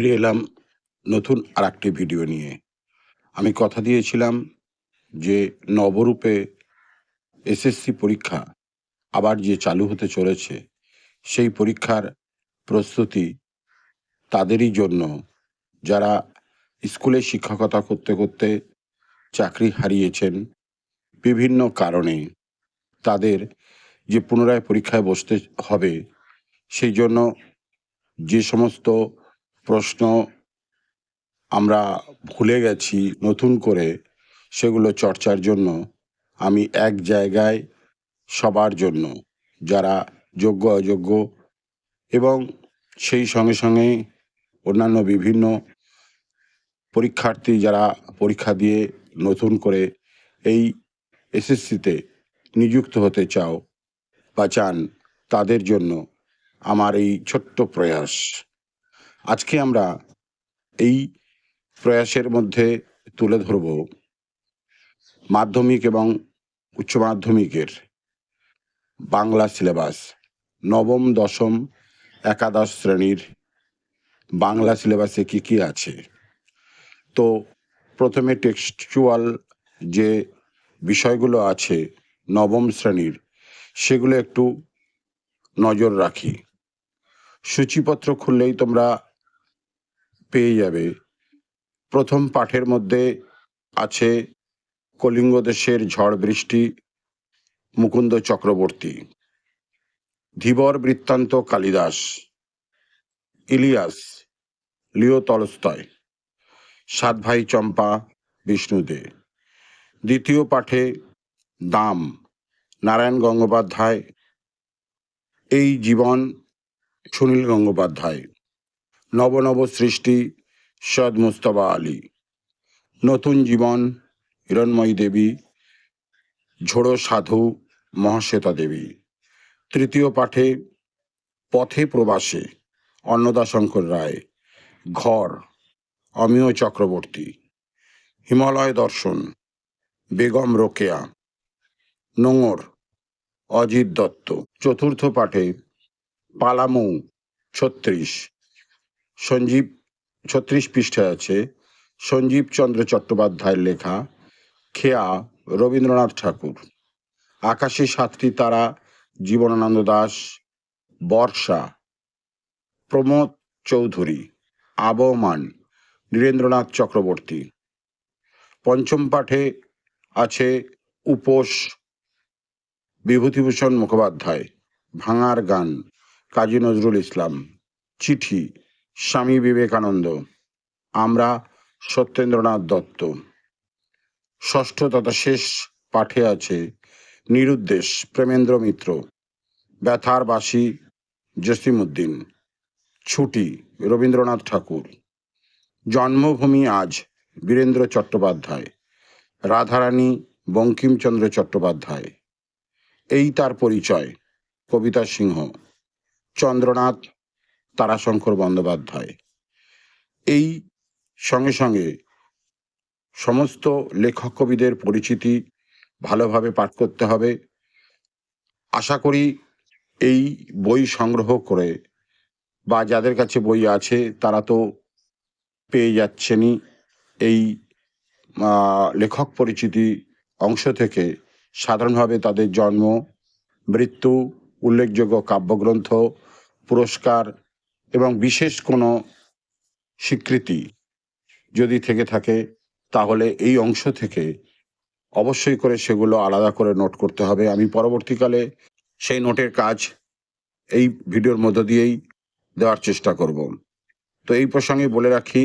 ফিরে এলাম নতুন আর একটি ভিডিও নিয়ে। আমি কথা দিয়েছিলাম যে নবরূপে এসএসসি পরীক্ষা আবার যে চালু হতে চলেছে, সেই পরীক্ষার প্রস্তুতি তাদেরই জন্য। যারা স্কুলে শিক্ষকতা করতে করতে চাকরি হারিয়েছেন বিভিন্ন কারণে তাদের যে পুনরায় পরীক্ষায় বসতে হবে, সেই জন্য যে সমস্ত প্রশ্ন আমরা ভুলে গেছি নতুন করে সেগুলো চর্চার জন্য। আমি এক জায়গায় সবার জন্য, যারা যোগ্য, অযোগ্য এবং সেই সঙ্গে সঙ্গে অন্যান্য বিভিন্ন পরীক্ষার্থী যারা পরীক্ষা দিয়ে নতুন করে এই এসএসসিতে নিযুক্ত হতে চাও বা চান, তাদের জন্য আমার এই ছোট্ট প্রয়াস। আজকে আমরা এই প্রয়াসের মধ্যে তুলে ধরব মাধ্যমিক এবং উচ্চ মাধ্যমিকের বাংলা সিলেবাস। নবম, দশম, একাদশ শ্রেণির বাংলা সিলেবাসে কি কি আছে? তো প্রথমে টেক্সচুয়াল যে বিষয়গুলো আছে নবম শ্রেণির, সেগুলো একটু নজর রাখি। সূচিপত্র খুললেই তোমরা পেয়ে যাবে। প্রথম পাঠের মধ্যে আছে কলিঙ্গ দেশের ঝড় বৃষ্টি, মুকুন্দ চক্রবর্তী, ধীবর বৃত্তান্ত কালিদাস, ইলিয়াস, লিও তলস্তয়, সাত ভাই চম্পা বিষ্ণুদে দ্বিতীয় পাঠে দাম, নারায়ণ গঙ্গোপাধ্যায়, এই জীবন সুনীল গঙ্গোপাধ্যায়। নব নব সৃষ্টি সদ মুস্তফা আলী। নতুন জীবন হিরণময়ী দেবী, ঝোড়ো সাধু মহাশ্বেতা দেবী। তৃতীয় পাঠে পথে প্রবাসে অন্নদাশঙ্কর রায়, ঘর অমিয় চক্রবর্তী। হিমালয় দর্শন, বেগম রোকেয়া। নোঙর, অজিত দত্ত। চতুর্থ পাঠে পালামৌ, ছত্রিশ। সঞ্জীব ছত্রিশ পৃষ্ঠায় আছে। সঞ্জীব চন্দ্র চট্টোপাধ্যায়ের লেখা খেয়া রবীন্দ্রনাথ ঠাকুর। আকাশে সাতটি তারা, জীবনানন্দ দাস, বর্ষা, প্রমোদ চৌধুরী, আবহমান, নীরেন্দ্রনাথ চক্রবর্তী। পঞ্চম পাঠে আছে উপোস, বিভূতিভূষণ মুখোপাধ্যায়, ভাঙার গান, কাজী নজরুল ইসলাম, চিঠি স্বামী বিবেকানন্দ, আমরা সত্যেন্দ্রনাথ দত্ত। ষষ্ঠ তথা শেষ পাঠে আছে নিরুদ্দেশ প্রেমেন্দ্র মিত্র, ব্যথার বাসী জসিমুদ্দিন ছুটি, রবীন্দ্রনাথ ঠাকুর। জন্মভূমি আজ বীরেন্দ্র চট্টোপাধ্যায়, রাধারানী বঙ্কিমচন্দ্র চট্টোপাধ্যায়। এই তার পরিচয় কবিতা সিংহ। চন্দ্রনাথ তারাশঙ্কর বন্দ্যোপাধ্যায়। এই সঙ্গে সঙ্গে সমস্ত লেখক কবিদের পরিচিতি ভালোভাবে পাঠ করতে হবে। আশা করি এই বই সংগ্রহ করে বা যাদের কাছে বই আছে তারা তো পেয়ে যাচ্ছেনই এই লেখক পরিচিতি অংশ থেকে। সাধারণভাবে তাদের জন্ম, মৃত্যু, উল্লেখযোগ্য কাব্যগ্রন্থ, পুরস্কার এবং বিশেষ কোনো স্বীকৃতি যদি থেকে থাকে, তাহলে এই অংশ থেকে অবশ্যই করে সেগুলো আলাদা করে নোট করতে হবে। আমি পরবর্তীকালে সেই নোটের কাজ এই ভিডিওর মধ্য দিয়েই দেওয়ার চেষ্টা করব। তো এই প্রসঙ্গে বলে রাখি,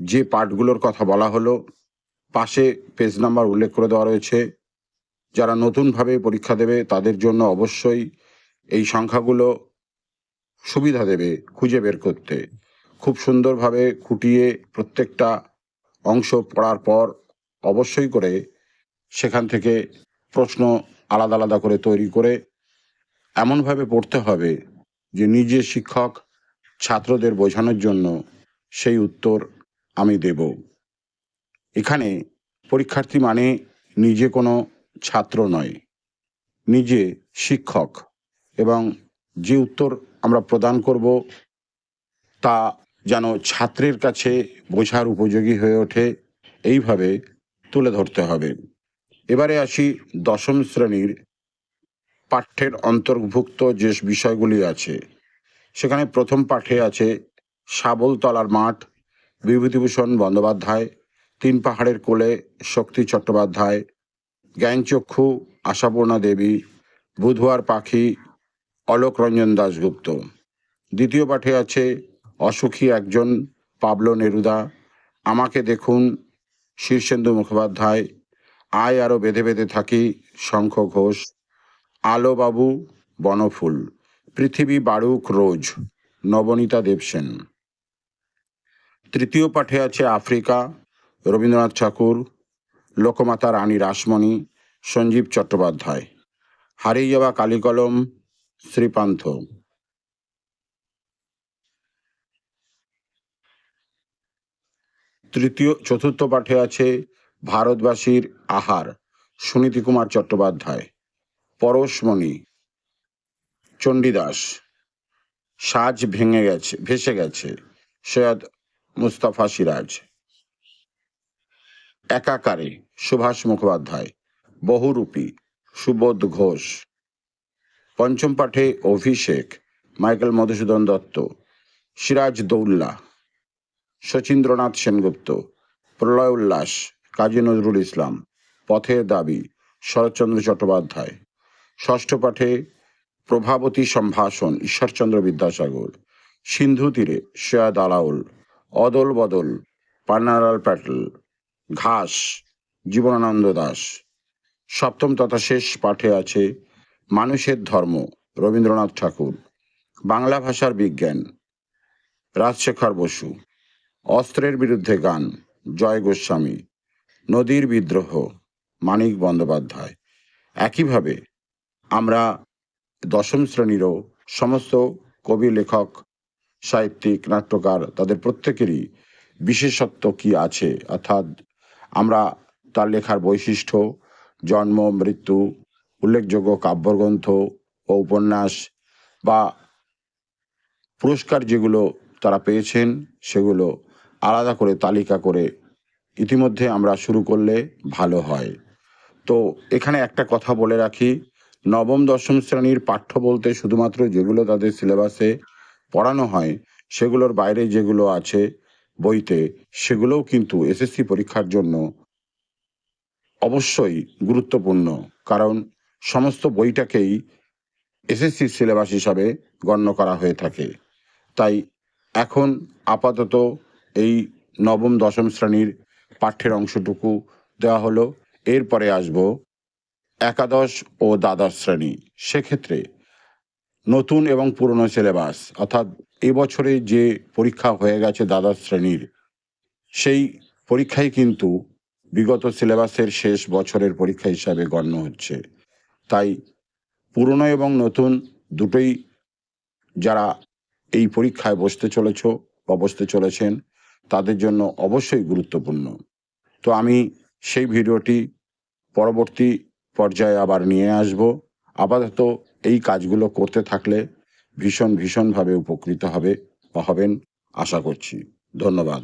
যে পাঠগুলোর কথা বলা হলো, পাশে পেজ নাম্বার উল্লেখ করে দেওয়া রয়েছে। যারা নতুনভাবে পরীক্ষা দেবে, তাদের জন্য অবশ্যই এই সংখ্যাগুলো সুবিধা দেবে খুঁজে বের করতে। খুব সুন্দরভাবে খুঁটিয়ে প্রত্যেকটা অংশ পড়ার পর অবশ্যই করে সেখান থেকে প্রশ্ন আলাদা আলাদা করে তৈরি করে এমনভাবে পড়তে হবে যে নিজে শিক্ষক ছাত্রদের বোঝানোর জন্য সেই উত্তর আমি দেব। এখানে পরীক্ষার্থী মানে নিজে কোনো ছাত্র নয়, নিজে শিক্ষক এবং যে উত্তর আমরা প্রদান করব। তা যেন ছাত্রের কাছে বোঝার উপযোগী হয়ে ওঠে, এইভাবে তুলে ধরতে হবে। এবারে আসি দশম শ্রেণির পাঠ্যের অন্তর্ভুক্ত যে বিষয়গুলি আছে। সেখানে প্রথম পাঠে আছে শাবলতলার মাঠ, বিভূতিভূষণ বন্দ্যোপাধ্যায়, তিন পাহাড়ের কোলে শক্তি চট্টোপাধ্যায়, জ্ঞানচক্ষু, আশাপূর্ণা দেবী, বুধবার পাখি অলোক রঞ্জন দাশগুপ্ত দ্বিতীয় পাঠে আছে, অসুখী একজন পাবলো নেরুদা। আমাকে দেখুন, শীর্ষেন্দু মুখোপাধ্যায়। আয় আরও বেঁধে বেঁধে থাকি, শঙ্খ ঘোষ। আলো বাবু বনফুল। পৃথিবী বারুক রোজ, নবনীতা দেবসেন তৃতীয় পাঠে আছে আফ্রিকা, রবীন্দ্রনাথ ঠাকুর, লোকমাতা রানী রাসমণি, সঞ্জীব চট্টোপাধ্যায়। হারিয়ে যাওয়া কালিকলম শ্রীপান্থ। তৃতীয়, চতুর্থ পাঠে আছে ভারতবাসীর আহার, সুনীতি কুমার চট্টোপাধ্যায়, পরশমণি, চণ্ডীদাস, সাজ ভেঙে গেছে, ভেসে গেছে, সৈয়দ মুস্তাফা সিরাজ। একাকারে সুভাষ মুখোপাধ্যায়, বহুরূপী, সুবোধ ঘোষ। পঞ্চম পাঠে অভিষেক, মাইকেল মধুসূদন দত্ত, সিরাজ দৌল্লা, শচীন্দ্রনাথ সেনগুপ্ত, প্রলয় উল্লাস, কাজী নজরুল ইসলাম, পথের দাবি, শরৎচন্দ্র চট্টোপাধ্যায়। ষষ্ঠ পাঠে প্রভাবতী সম্ভাষণ, ঈশ্বরচন্দ্র বিদ্যাসাগর, সিন্ধু তীরে সৈয়দ আলাউল, অদল বদল, পান্নালাল প্যাটেল, ঘাস, জীবনানন্দ দাস। সপ্তম তথা শেষ পাঠে আছে মানুষের ধর্ম, রবীন্দ্রনাথ ঠাকুর। বাংলা ভাষার বিজ্ঞান, রাজশেখর বসু। অস্ত্রের বিরুদ্ধে গান, জয় গোস্বামী। নদীর বিদ্রোহ, মানিক বন্দ্যোপাধ্যায়। একইভাবে আমরা দশম শ্রেণীরও সমস্ত কবি, লেখক, সাহিত্যিক, নাট্যকার, তাদের প্রত্যেকেরই বিশেষত্ব কি আছে? অর্থাৎ আমরা তার লেখার বৈশিষ্ট্য, জন্ম, মৃত্যু উল্লেখযোগ্য কাব্যগ্রন্থ ও উপন্যাস বা পুরস্কার যেগুলো তারা পেয়েছেন, সেগুলো আলাদা করে তালিকা করে ইতিমধ্যে আমরা শুরু করলে ভালো হয়। তো এখানে একটা কথা বলে রাখি, নবম, দশম শ্রেণির পাঠ্য বলতে শুধুমাত্র যেগুলো তাদের সিলেবাসে পড়ানো হয়, সেগুলোর বাইরে যেগুলো আছে বইতে, সেগুলোও কিন্তু এসএসসি পরীক্ষার জন্য অবশ্যই গুরুত্বপূর্ণ। কারণ সমস্ত বইটাকেই এসএসসি সিলেবাস হিসাবে গণ্য করা হয়ে থাকে। তাই এখন আপাতত এই নবম, দশম শ্রেণির পাঠ্যের অংশটুকু দেওয়া হলো। এরপরে আসব একাদশ ও দ্বাদশ শ্রেণি। সেক্ষেত্রে নতুন এবং পুরনো সিলেবাস অর্থাৎ এবছরে যে পরীক্ষা হয়ে গেছে দ্বাদশ শ্রেণির, সেই পরীক্ষাই কিন্তু বিগত সিলেবাসের শেষ বছরের পরীক্ষা হিসাবে গণ্য হচ্ছে। তাই পুরনো এবং নতুন দুটোই যারা এই পরীক্ষায় বসতে চলেছ বা বসতে চলেছেন, তাদের জন্য অবশ্যই গুরুত্বপূর্ণ। তো আমি সেই ভিডিওটি পরবর্তী পর্যায়ে আবার নিয়ে আসব। আপাতত এই কাজগুলো করতে থাকলে ভীষণ ভীষণভাবে উপকৃত হবে বা হবেন, আশা করছি। ধন্যবাদ।